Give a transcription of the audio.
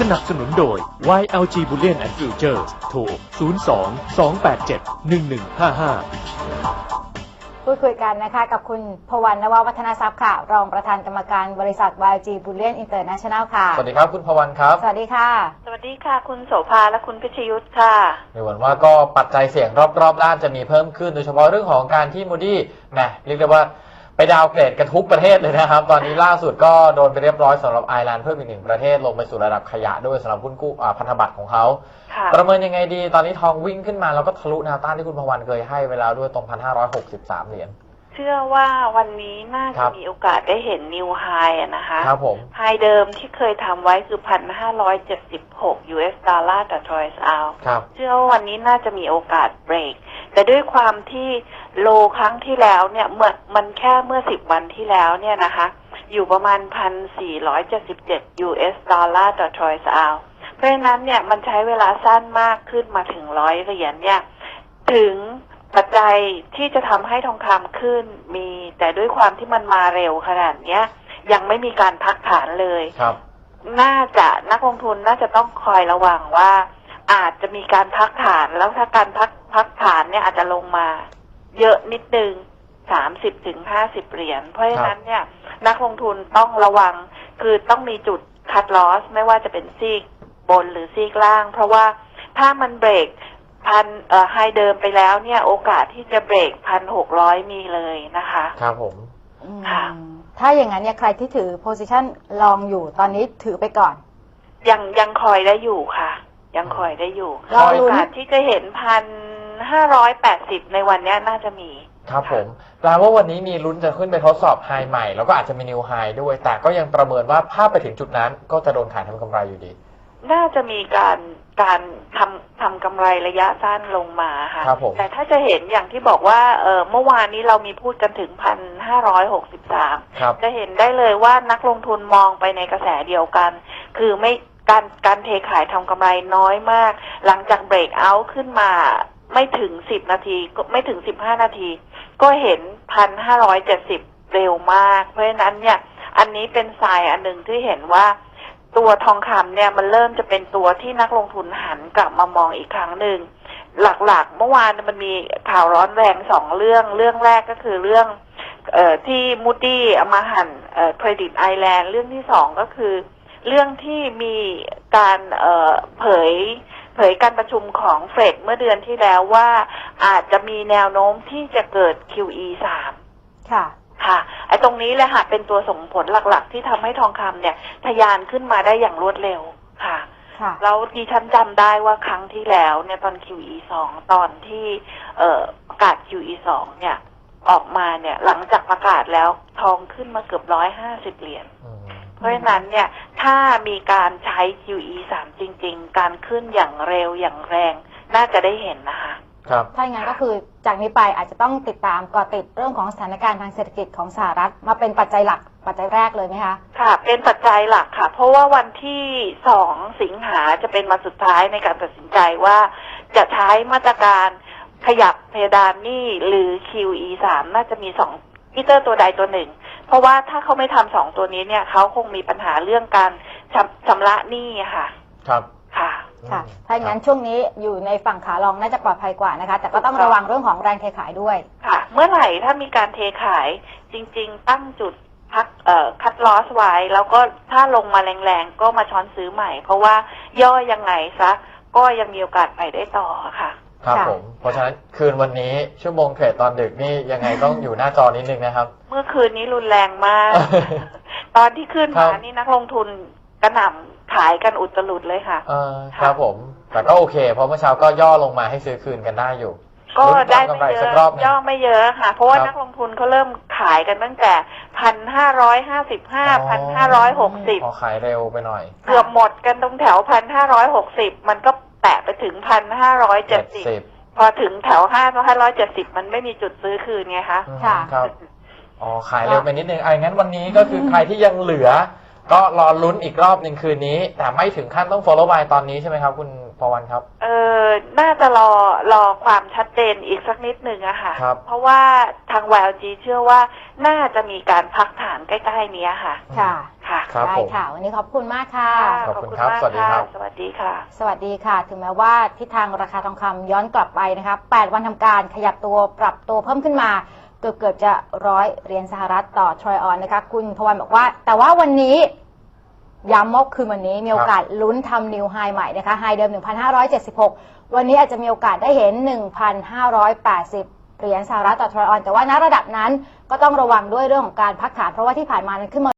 สนับสนุนโดย YLG Bullion and Future โทร 02 287 1155พูดคุยกันนะคะกับคุณพวันนววัฒนทรัพย์ค่ะ รองประธานกรรมการบริษัท YG Bullion International ค่ะ สวัสดีครับคุณพวันครับ สวัสดีค่ะ สวัสดีค่ะ คุณโสภาและคุณพิชยุทธค่ะในวันว่าก็ปัจจัยเสี่ยงรอบๆด้านจะมีเพิ่มขึ้น โดยเฉพาะเรื่องของการที่มูดี้แหมเรียกได้ว่า ไปดาวน์เกรดกันทุกประเทศเลยนะครับ ตอนนี้ล่าสุดก็โดนไปเรียบร้อยสำหรับไอร์แลนด์เพิ่มอีกหนึ่งประเทศลงไปสู่ระดับขยะด้วยสำหรับหุ้นกู้อ่าพันธบัตรของเขาค่ะประเมินยังไงดี ตอนนี้ทองวิ่งขึ้นมาแล้วก็ทะลุแนวต้านที่คุณพวันเคยให้ไว้แล้วด้วยตรง 1,563 เหรียญ เชื่อว่าวันนี้น่าครัจะบ มีโอกาสได้เห็นนิวไฮนะคะครับผม ไฮเดิมที่เคยทำไว้คือ 1,576 US ดอลลาร์ต่อทรอยส์เอาครับ เชื่อว่าวันนี้น่าจะมีโอกาสเบรก แต่ด้วยความที่โลครั้งที่แล้วเนี่ยเมื่อมันแค่เมื่อ 10 วันที่แล้วเนี่ยนะคะ อยู่ประมาณ 1,477 US ดอลลาร์ต่อทรอยส์เอาเพราะฉะนั้นเนี่ยมันใช้เวลาสั้นมากขึ้นมาถึงร้อยเหรียญเนี่ย ถึง ปัจจัยที่จะทำให้ทองคำขึ้นมีแต่ด้วยความที่มันมาเร็วขนาดเนี้ย ยังไม่มีการพักฐานเลยครับ น่าจะนักลงทุนน่าจะต้องคอยระวังว่า อาจจะมีการพักฐานแล้วถ้าการพักพักฐานเนี่ยอาจจะลงมา เยอะนิดนึงสามสิบถึงห้าสิบเหรียญเพราะฉะนั้นเนี่ย นักลงทุนต้องระวังคือต้องมีจุดคัดลอสไม่ว่าจะเป็นซีกบนหรือซีกล่าง เพราะว่าถ้ามันเบรก พันเอ่อไฮเดิมไปแล้วเนี่ย โอกาสที่จะเบรกพันหกร้อยมีเลยนะคะ ครับผม อืมค่ะ ถ้าอย่างนั้นเนี่ยใครที่ถือ position ลองอยู่ตอนนี้ถือไปก่อน ยังยังคอยได้อยู่ค่ะ ยังคอยได้อยู่รอลุ้น โอกาสที่จะเห็นพันห้าร้อยแปดสิบในวันเนี้ยน่าจะมี ครับผมแปลว่าวันนี้มีลุ้นจะขึ้นไปทดสอบไฮใหม่ แล้วก็อาจจะมีนิวไฮด้วย แต่ก็ยังประเมินว่าภาพไปถึงจุดนั้นก็จะโดนขายทำกำไรอยู่ดี น่าจะมีการการทำทำกำไรระยะสั้นลงมาค่ะครับผมแต่ถ้าจะเห็นอย่างที่บอกว่าเออเมื่อวานนี้เรามีพูดกันถึงพันห้าร้อยหกสิบสามครับจะเห็นได้เลยว่านักลงทุนมองไปในกระแสเดียวกัน คือไม่การการเทขายทำกำไรน้อยมาก หลังจากเบรกเอาท์ขึ้นมาไม่ถึงสิบนาทีก็ไม่ถึงสิบห้านาที ก็เห็นพันห้าร้อยเจ็ดสิบเร็วมาก เพราะฉะนั้นเนี่ย อันนี้เป็นสายอันหนึ่งที่เห็นว่า ตัวทองคำเนี่ยมันเริ่มจะเป็นตัวที่นักลงทุนหันกลับมามองอีกครั้งหนึ่ง หลักๆ เมื่อวานมันมีข่าวร้อนแรงสองเรื่องเรื่องแรกก็คือเรื่องออที่มูดี้เอามาหันเครดิตไอแลนด์เรื่องที่สองก็คือ เรื่องที่มีการเเผยเผยการประชุมของเฟดเมื่อเดือนที่แล้วว่าอาจจะมีแนวโน้มที่จะเกิด QE สามค่ะ ค่ะไอ้ตรงนี้แหละค่ะเป็นตัวส่งผลหลักๆ ที่ทำให้ทองคำเนี่ยทะยานขึ้นมาได้อย่างรวดเร็วค่ะค่ะแล้วดิฉันจำได้ว่าครั้งที่แล้วเนี่ยตอน QE สองตอนที่เอ่อประกาศ QE สองเนี่ย ออกมาเนี่ยหลังจากประกาศแล้วทองขึ้นมาเกือบร้อยห้าสิบเหรียญอืมเพราะฉะนั้นเนี่ยถ้ามีการใช้ QE สามจริง ๆ การขึ้นอย่างเร็วอย่างแรง น่าจะได้เห็นนะคะ ครับ ถ้าอย่างนั้นก็คือ จากนี้ไปอาจจะต้องติดตามเกาะติดเรื่องของสถานการณ์ทางเศรษฐกิจของสหรัฐมาเป็นปัจจัยหลักปัจจัยแรกเลยไหมคะค่ะ เป็นปัจจัยหลักค่ะ เพราะว่าวันที่สองสิงหาจะเป็นวันสุดท้ายในการตัดสินใจว่า จะใช้มาตรการขยับเพดานหนี้หรือ QE สามน่าจะมีสองมิเตอร์ตัวใดตัวหนึ่ง เพราะว่าถ้าเขาไม่ทำสองตัวนี้เนี่ยเขาคงมีปัญหาเรื่องการชำชำระหนี้อะค่ะ ครับ ค่ะค่ะอืมถ้าอย่างนั้นช่วงนี้อยู่ในฝั่งขาลองน่าจะปลอดภัยกว่านะคะ แต่ก็ต้องระวังเรื่องของแรงเทขายด้วย ค่ะ เมื่อไหร่ถ้ามีการเทขายจริง ๆ ตั้งจุดพักเอ่อคัดลอสไว้แล้วก็ถ้าลงมาแรงๆ ก็มาช้อนซื้อใหม่ เพราะว่าย่อยังไงซะ ก็ยังมีโอกาสไปได้ต่อค่ะ ครับค่ะ ผม เพราะฉะนั้นคืนวันนี้ชั่วโมงเทรดตอนดึกนี่ยังไงต้องอยู่หน้าจอนิดนึงนะครับ เมื่อคืนนี้รุนแรงมาก ตอนที่ขึ้นครัมาบนี่นักลงทุน กระหน่ำขายกันอุตลุดเลยค่ะ เออครับผม แต่ก็โอเค เพราะเมื่อเช้าก็ย่อลงมาให้ซื้อคืนกันได้อยู่ก็ได้ลุ้นกำไรไม่เยสักอะรอบหนึ่งย่อไม่เยอะค่ะ เพราะว่าครับนักลงทุนเขาเริ่มขายกันตั้งแต่พันห้าร้อยห้าสิบห้าพันห้าร้อยหกสิบพอขายเร็วไปหน่อย เกือบหมดกันตรงแถวพันห้าร้อยหกสิบมันก็แตะไปถึงพันห้าร้อยเจ็ดสิบ70พอถึงแถวห้าห้าร้อยเจ็ดสิบมันไม่มีจุดซื้อคืนไงคะอืมค่ะครับอ๋อขายเร็วไปนิดนึงไอ้งั้นวันนี้ก็คือใครที่ยังเหลือ ก็รอลุ้นอีกรอบหนึ่งคืนนี้ แต่ไม่ถึงขั้นต้อง follow by ตอนนี้ใช่ไหมครับ คุณพวันครับ เออน่าจะรอรอความชัดเจนอีกสักนิดหนึ่งอะค่ะ ครับ เพราะว่าทาง YLG เชื่อว่าน่าจะมีการพักฐานใกล้ๆเนี้ยค่ะค่ะ ค่ะ ค่ะครับได้ผม ค่ะ วันนี้ขอบคุณมากค่ะ ขอบคุณครับมากสวัสดีครับะสวัสดีค่ะ สวัสดีค่ะ ถึงแม้ว่าทิศทางราคาทองคำย้อนกลับไปนะคะ8วันทำการขยับตัวปรับตัวเพิ่มขึ้นมา เกือบเกือบๆจะร้อยเหรียญสหรัฐต่อทรอยออนนะคะ คุณพวันบอกว่า แต่ว่าวันนี้ย้ำว่าคืนวันนี้มีโอกาสลุ้นทำนิวไฮใหม่นะคะไฮเดิม 1,576 วันนี้อาจจะมีโอกาสได้เห็น 1,580 เหรียญสหรัฐต่อทรอยออน แต่ว่าณระดับนั้นก็ต้องระวังด้วยเรื่องของการพักฐานเพราะว่าที่ผ่านมานั้นขึ้นมา